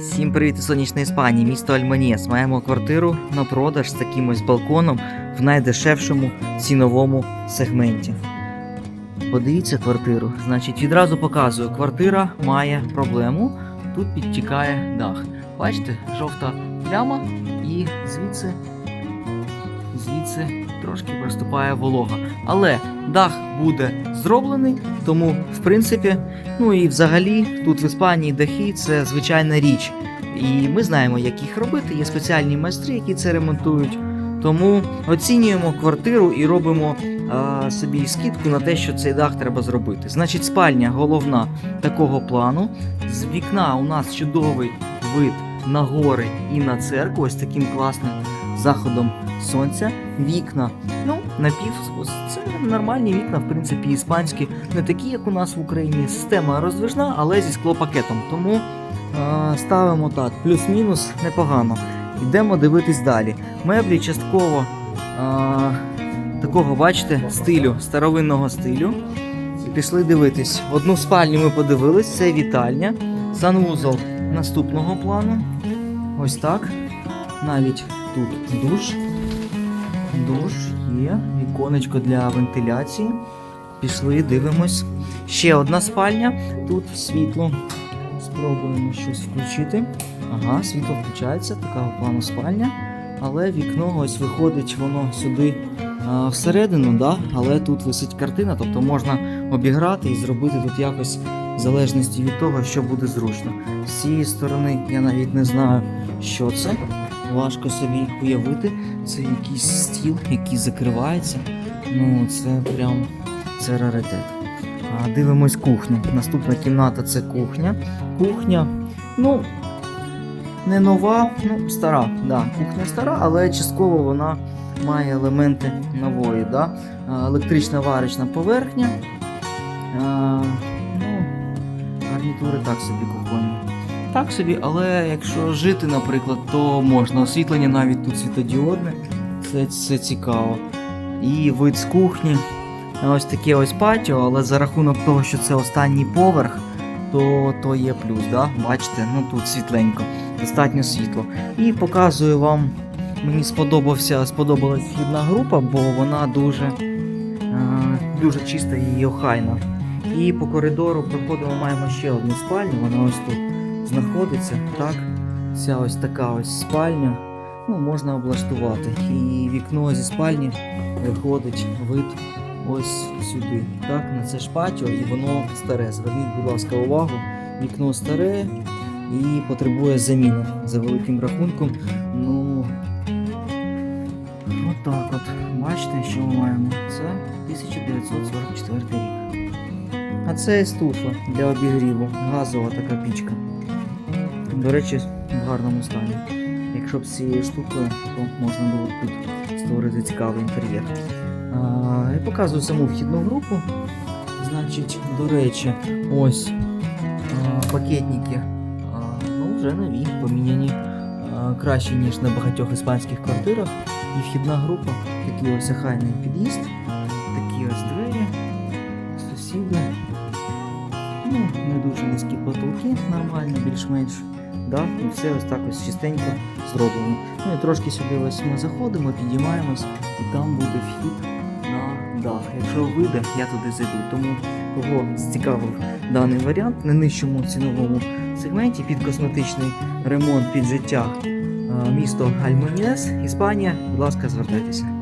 Всім привіт із сонячної Іспанії, місто Альманієс. Маємо квартиру на продаж з таким ось балконом в найдешевшому ціновому сегменті. Подивіться квартиру. Значить, відразу показую, квартира має проблему. Тут підтікає дах. Бачите, жовта пляма і звідси, звідси трошки проступає волога. Але дах буде зроблений, тому, в принципі, Ну і взагалі тут в Іспанії дахи це звичайна річ. І ми знаємо, як їх робити. Є спеціальні майстри, які це ремонтують. Тому оцінюємо квартиру і робимо а, собі скидку на те, що цей дах треба зробити. Значить, спальня головна такого плану. З вікна у нас чудовий вид на гори і на церкву, ось таким класним заходом сонця. Вікна, ну, напів, це нормальні вікна, в принципі, іспанські, не такі, як у нас в Україні. Система роздвижна, але зі склопакетом. Тому е, ставимо так, плюс-мінус непогано. Йдемо дивитись далі. Меблі частково е, такого, бачите, стилю, старовинного стилю. Пішли дивитись. Одну спальню ми подивились, це вітальня, санвузол наступного плану. Ось так. Навіть тут душ. Душ є, віконечко для вентиляції. Пішли, дивимось. Ще одна спальня. Тут світло. Спробуємо щось включити. Ага, світло включається, такого плану спальня. Але вікно ось виходить воно сюди а, всередину, да? але тут висить картина, тобто можна обіграти і зробити тут якось в залежності від того, що буде зручно. З цієї сторони я навіть не знаю, що це. Важко собі їх уявити. Це якийсь стіл, який закривається. Ну, це прям це раритет. А, дивимось кухню. Наступна кімната це кухня. Кухня, ну, не нова, ну, стара. Да, кухня стара, але частково вона має елементи нової. Да? Електрична варочна поверхня. А, ну, гарнітури так собі кухонні. Так собі, але якщо жити, наприклад, то можна. Освітлення навіть тут світодіодне. Це, це цікаво. І вид з кухні. Ось таке ось патіо, але за рахунок того, що це останній поверх, то, то є плюс. Да? Бачите, ну тут світленько, достатньо світло. І показую вам, мені сподобався, сподобалась вхідна група, бо вона дуже, е, дуже чиста і охайна. І по коридору проходимо, маємо ще одну спальню, вона ось тут знаходиться. Так, ця ось така ось спальня. Ну, можна облаштувати. І вікно зі спальні виходить вид ось сюди. Так, на це ж і воно старе. Зверніть, будь ласка, увагу. Вікно старе і потребує заміни за великим рахунком. Ну, отак от. Бачите, що ми маємо? Це 1944 рік. А це стуфа для обігріву, газова така пічка. До речі, в гарному стані. Якщо б з цією штукою, то можна було б тут створити цікавий інтер'єр. Я показую саму вхідну групу. Значить, до речі, ось а, пакетники а, ну, вже нові, поміняні а, краще, ніж на багатьох іспанських квартирах. І вхідна група, такий ось охайний під'їзд, такі ось двері, сусіди. Не дуже низькі потолки, нормально, більш-менш. Да? І все ось так ось чистенько зроблено. Ну і трошки сюди ось ми заходимо, підіймаємось, і там буде вхід на дах. Якщо вийде, я туди зайду. Тому кого зацікавив даний варіант на нижчому ціновому сегменті під косметичний ремонт під життя е, місто Альмонєс, Іспанія, будь ласка, звертайтеся.